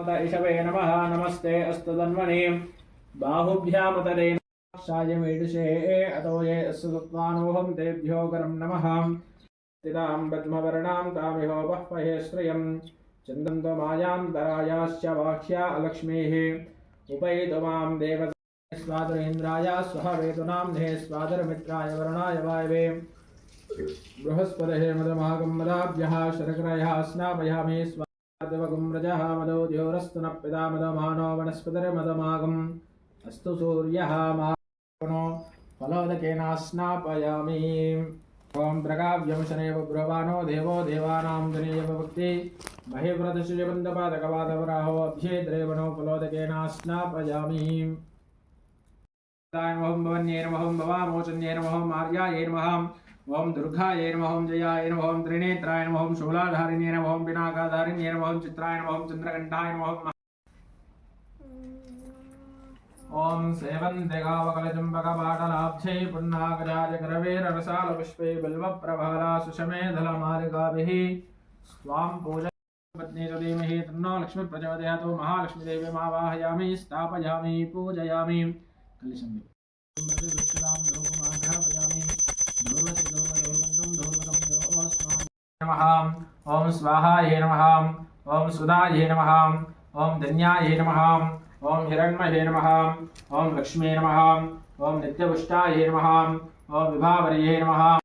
ईशवे नमः, नमस्ते अस्तदन्मने बाहुभ्यामुतरे साय मेडुषे अतो ये अस्सुत्वानोऽहं तेभ्यो करं नमः। स्थितां पद्मवर्णां तामिहो बह्वहे श्रियं। चन्दं त्वमायान्तरायाश्च वाक्ष्या अलक्ष्मीः। उपैतु माँ देव स्वादरेन्द्राय, स्वः वेतुनाम्ने स्वादरमित्राय, वरुणाय वायवे। बृहस्पतिः मदमागं मदाभ्यः, शर्करयः, स्नापयामि रजः मदो द्योरस्तु न पिता मदमानो वनस्पतिर्मदमागम् अस्तु सूर्यः मानो फलोदकेन स्नापयामि ॐ प्रकाव्यं शनैव ब्रुवानो देवो देवानां जनेयव भक्ति महिव्रतशुजबन्धपादकपादवराहो अभ्येद्रेवणो फलोदकेन स्नापयामि नमः भवन्ये नमः भवामोचन्ये नमः आर्यायै नमः ओम दुर्गायै नमः ओम जयाय नमः ओम त्रिनेत्राय नमः ओम शूलाधारिण्ये नमः ओम पिनाकाधारिण्ये नमः ओम चित्राय नमः ओम चन्द्रकण्ठाय नमः ओम ओम ॐ सेवन्तिगावकलचम्बकपाटलाब्धे पुन्नागराजकरवेररसालपुष्पे बिल्वप्रभाला सुषमेधलमालिकाभिः स्वां पूजा पत्नी च धीमहि तन्नो लक्ष्मी प्रचोदयातो महालक्ष्मीदेवी मावाहयामि, स्थापयामि, पूजयामि। कलिशं నమ. ఓం స్వాహాయే నమ. ఓం సుధాయే నమ. ఓం ధన్యాయే నమ. ఓం హిరణ్మయే నమ. ఓం లక్ష్మీ నమ. ఓం నిత్యపుష్టాయే నమ. ఓం విభావర్యే నమ.